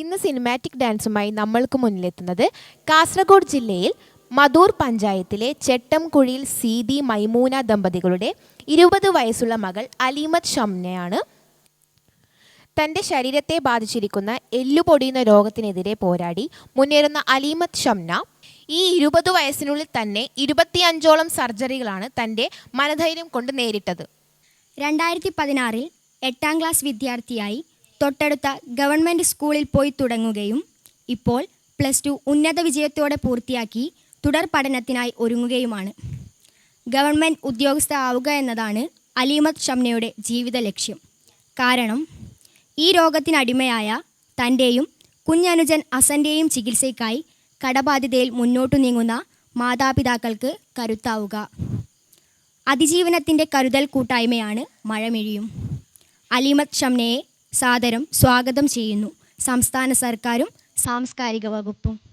ഇന്ന് സിനിമാറ്റിക് ഡാൻസുമായി നമ്മൾക്ക് മുന്നിലെത്തുന്നത് കാസർഗോഡ് ജില്ലയിൽ മധൂർ പഞ്ചായത്തിലെ ചെട്ടംകുഴിയിൽ സീതി മൈമൂന ദമ്പതികളുടെ ഇരുപത് വയസ്സുള്ള മകൾ അലീമത്ത് ഷംനയാണ്. തന്റെ ശരീരത്തെ ബാധിച്ചിരിക്കുന്ന എല്ലുപൊടിയുന്ന രോഗത്തിനെതിരെ പോരാടി മുന്നേറുന്ന അലീമത്ത് ഷംന ഈ ഇരുപത് വയസ്സിനുള്ളിൽ തന്നെ ഇരുപത്തിയഞ്ചോളം സർജറികളാണ് തന്റെ മനധൈര്യം കൊണ്ട് നേരിട്ടത്. രണ്ടായിരത്തി പതിനാറിൽ എട്ടാം ക്ലാസ് വിദ്യാർത്ഥിയായി തൊട്ടടുത്ത ഗവൺമെന്റ് സ്കൂളിൽ പോയി തുടങ്ങുകയും ഇപ്പോൾ പ്ലസ് ടു ഉന്നത വിജയത്തോടെ പൂർത്തിയാക്കി തുടർ പഠനത്തിനായി ഒരുങ്ങുകയുമാണ്. ഗവൺമെന്റ് ഉദ്യോഗസ്ഥ ആവുക എന്നതാണ് അലീമത്ത് ഷംനയുടെ ജീവിത ലക്ഷ്യം. കാരണം ഈ രോഗത്തിനടിമയായ തന്റെയും കുഞ്ഞനുജൻ അസന്റെയും ചികിത്സയ്ക്കായി കടബാധ്യതയിൽ മുന്നോട്ടു നീങ്ങുന്ന മാതാപിതാക്കൾക്ക് കരുത്താവുക. അതിജീവനത്തിന്റെ കരുതൽ കൂട്ടായ്മയാണ് മഴമിഴിയും. അലിമത് ഷംനയെ സാദരം സ്വാഗതം ചെയ്യുന്നു. സംസ്ഥാന സർക്കാരും സാംസ്കാരിക വകുപ്പും.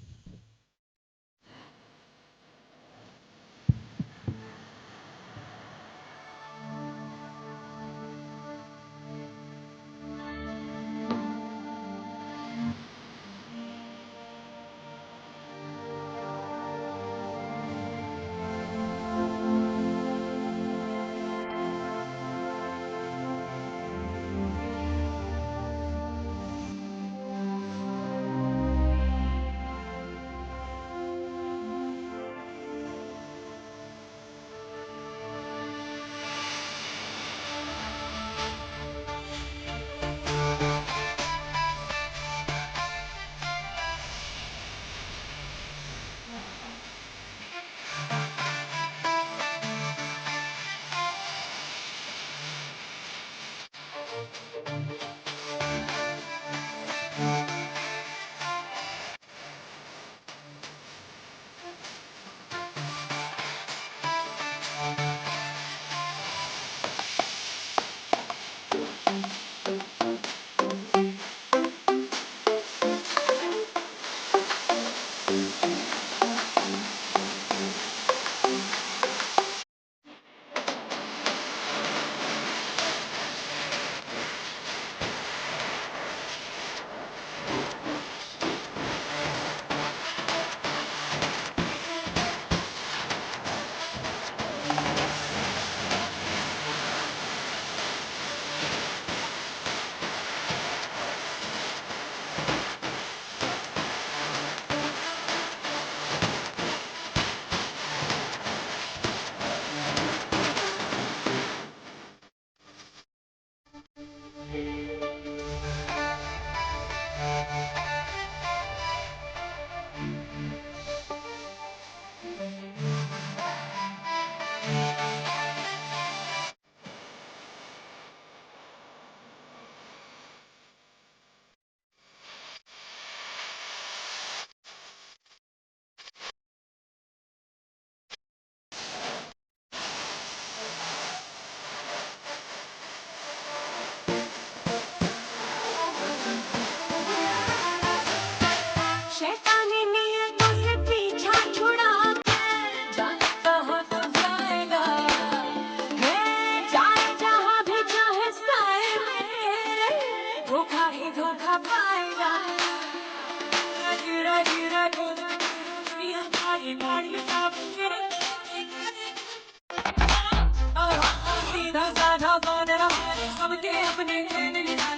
I'm a game, I'm a game, I'm a.